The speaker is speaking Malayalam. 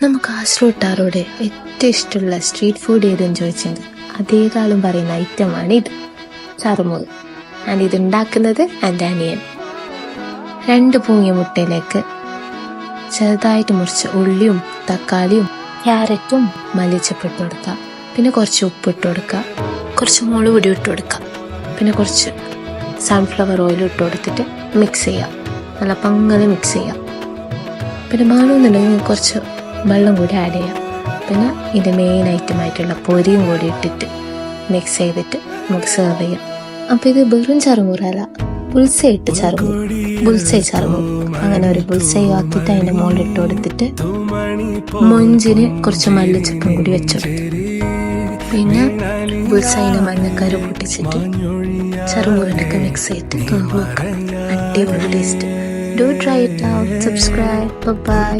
നമുക്ക് കാസർഗോട്ടാറോട് ഏറ്റവും ഇഷ്ടമുള്ള സ്ട്രീറ്റ് ഫുഡ് ഏതെന്ന് ചോദിച്ചെങ്കിൽ അതേകാളും പറയുന്ന ഐറ്റമാണ് ഇത്. ചറുമുറ് ആൻഡ് ഇത് ഉണ്ടാക്കുന്നത് എന്റെ അനിയൻ. രണ്ട് പൂങ്ങിയ മുട്ടയിലേക്ക് ചെറുതായിട്ട് മുറിച്ച ഉള്ളിയും തക്കാളിയും ക്യാരറ്റും മല്ലിച്ചപ്പിട്ട് കൊടുക്കുക പിന്നെ കുറച്ച് ഉപ്പിട്ട് കൊടുക്കുക കുറച്ച് മുളക് പൊടി ഇട്ട് കൊടുക്കുക പിന്നെ കുറച്ച് സൺഫ്ലവർ ഓയിൽ ഇട്ട് കൊടുത്തിട്ട് മിക്സ് ചെയ്യുക നല്ല പങ്ങനെ മിക്സ് ചെയ്യുക പിന്നെ വേണമെന്നുണ്ടെങ്കിൽ കുറച്ച് വെള്ളം കൂടി ആഡ് ചെയ്യാം. പിന്നെ ഇതിന്റെ മെയിൻ ഐറ്റമായിട്ടുള്ള പൊരിയും കൂടി ഇട്ടിട്ട് മിക്സ് ചെയ്തിട്ട് നമുക്ക് സെർവ് ചെയ്യാം. അപ്പോൾ ഇത് വെറും ചറുമുറല്ല ബുൾസൈ ഇട്ട് ചറുമു ബുൾസൈ ചറുമു അങ്ങനെ ഒരു ബുൾസൈ ആക്കിയിട്ട് അതിന്റെ മുകളിൽ ഇട്ട് കൊടുത്തിട്ട് മൊഞ്ചിന് കുറച്ച് മല്ലിച്ചപ്പും കൂടി വെച്ചെടുത്തു പിന്നെ ബുൾസൈന്റെ മഞ്ഞക്കരു പൊട്ടിച്ചിട്ട് ചറുമുറിനൊക്കെ മിക്സ് ചെയ്തിട്ട് നോക്കാം. അടിപൊളി taste try it out subscribe bye